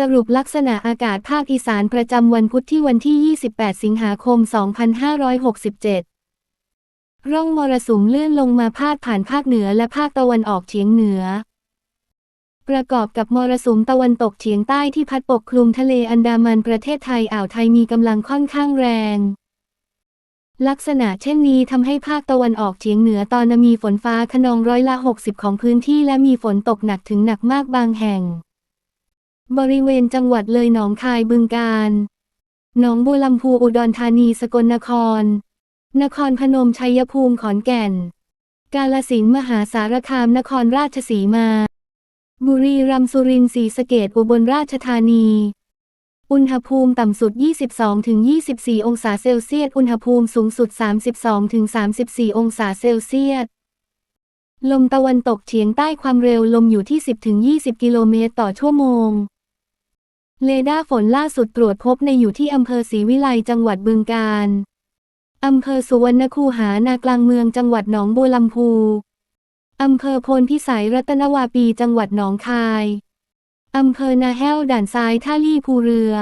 สรุปลักษณะอากาศภาคอีสานประจำวันพุธที่วันที่ 28 สิงหาคม 2567 ร่องมรสุมเลื่อนลงมาพาดผ่านภาคเหนือและภาคตะวันออกเฉียงเหนือ ประกอบกับมรสุมตะวันตกเฉียงใต้ที่พัดปกคลุมทะเลอันดามันประเทศไทยอ่าวไทยมีกำลังค่อนข้างแรง ลักษณะเช่นนี้ทำให้ภาคตะวันออกเฉียงเหนือตอนมีฝนฟ้าขนองร้อยละ 60 ของพื้นที่และมีฝนตกหนักถึงหนักมากบางแห่ง บริเวณจังหวัดเลยหนองคายบึงกาฬหนองบัวลำพูอุดรธานีสกลนคร นครพนมชัยภูมิขอนแก่น กาลสินมหาสารคามนครราชสีมา บุรีรัมย์สุรินทร์ศรีสะเกษอุบลราชธานี อุณหภูมิต่ำสุด 22-24 องศาเซลเซียส อุณหภูมิสูงสุด 32-34 องศาเซลเซียสลมตะวันตกเฉียงใต้ความเร็วลมอยู่ที่ 10-20 กิโลเมตรต่อชั่วโมง เรดาร์ฝนล่าสุดตรวจพบในอยู่ที่อำเภอศรีวิไลจังหวัดบึงกาฬอำเภอสุวรรณคูหานากลางเมืองจังหวัดหนองบัวลำพู อำเภอโพนพิสัยรัตนวาปีจังหวัดหนองคาย อำเภอนาแห้วด่านซ้ายท่าลี่ภูเรือ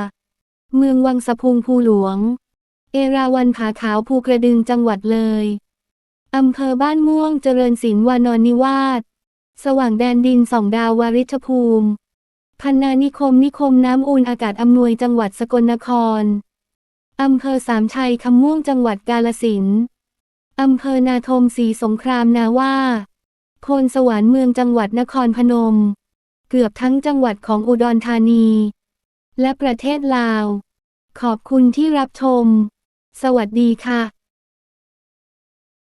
เมืองวังสะพุงภูหลวง เอราวันผาขาวภูกระดึงจังหวัดเลย อำเภอบ้านม่วงเจริญศิลป์วานอนนิวาส สว่างแดนดินสองดาววาริชภูมิ พันนานิคมนิคมน้ำอุ่นอากาศอำนวยจังหวัดสกลนคร อำเภอสามชัยคำม่วงจังหวัดกาลสินธุ์อำเภอนาทมศรีสงครามนาว่าโพนสวรรค์เมืองจังหวัดนครพนม เกือบทั้งจังหวัดของอุดรธานี และประเทศลาว ขอบคุณที่รับชม สวัสดีค่ะ